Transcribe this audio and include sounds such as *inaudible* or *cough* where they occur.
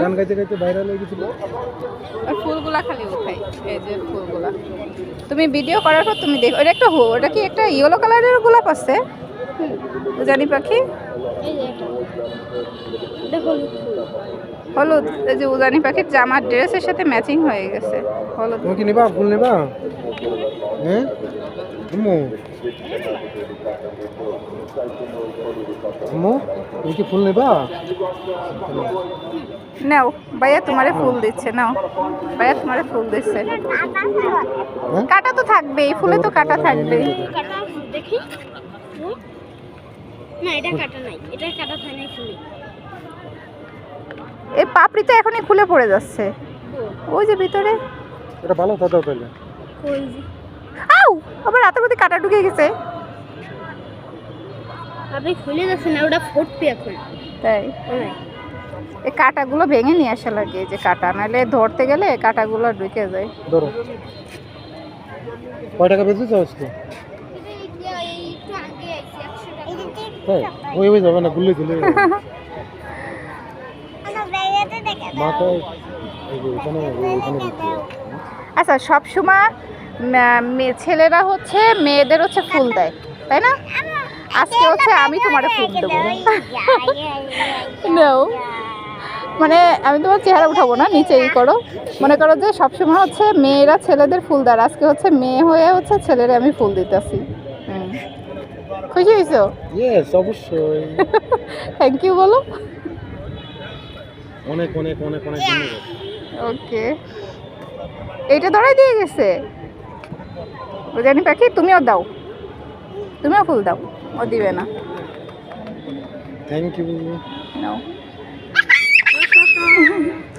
গান গাইতে গাইতে ভাইরাল হয়ে গেছিল? আর ফুলগুলা খালি উঠাই, এই যে ফুলগুলা। তুমি ভিডিও করার পর তুমি দেখো, এটা একটা হো- ওটা কি একটা ইয়েলো কালারের গোলাপ আছে? জানি পাখি। হলুদ এই যে উজানি পাখির জামার ড্রেসের সাথে ম্যাচিং হয়ে গেছে। হলুদ। তুমি কি নেবা? ফুল নেবা? হ্যাঁ? আম্মু আম্মু তুমি কি ফুল নেবা? নাও ভাইয়া তোমারে ফুল দিচ্ছে নাও। ভাইয়া তোমারে ফুল দিচ্ছে। হ্যাঁ? কাটা তো থাকবেই ফুলে তো কাটা থাকবেই। কাটা দেখি? না এটা কাটা নাই। এটা কাটা থাকে নাই ফুলে এই পাপড়ি তো এখনই খুলে পড়ে যাচ্ছে। ওই যে ভিতরে। এটা ভালো দাদা তাহলে যে? আউ! আবার রাতের মধ্যে কাটা ঢুকে গেছে। আপনি খুলে যাচ্ছে না ওটা ফুটবে এখন। তাই? হ্যাঁ। এই কাটাগুলো ভেঙে নিয়ে আসা লাগে যে কাটা। নাহলে ধরতে গেলে কাটাগুলো ঢুকে যায়। ধরো। কয় টাকা বেঁচেছো আজকে? ওই ওই যাবে না গুলে গুলে। আচ্ছা সব সময় ছেলেরা হচ্ছে মেয়েদের হচ্ছে ফুল দেয় তাই না আজকে হচ্ছে আমি তোমার ফুল দেবো মানে আমি তোমার চেহারা উঠাবো না নিচে ই করো মনে করো যে সবসময় হচ্ছে মেয়েরা ছেলেদের ফুল দেয় আর আজকে হচ্ছে মেয়ে হয়ে হচ্ছে ছেলেরা আমি ফুল দিতেছি। খুশি হয়েছো? ইয়েস অবশ্যই। *laughs* থ্যাংক ইউ বলো। অনেক অনেক অনেক অনেক ওকে এইটা ধরাই দিয়ে গেছে। জানি পাখি তুমিও দাও। তুমিও ফুল দাও। ও দিবে না। Thank you now. *laughs*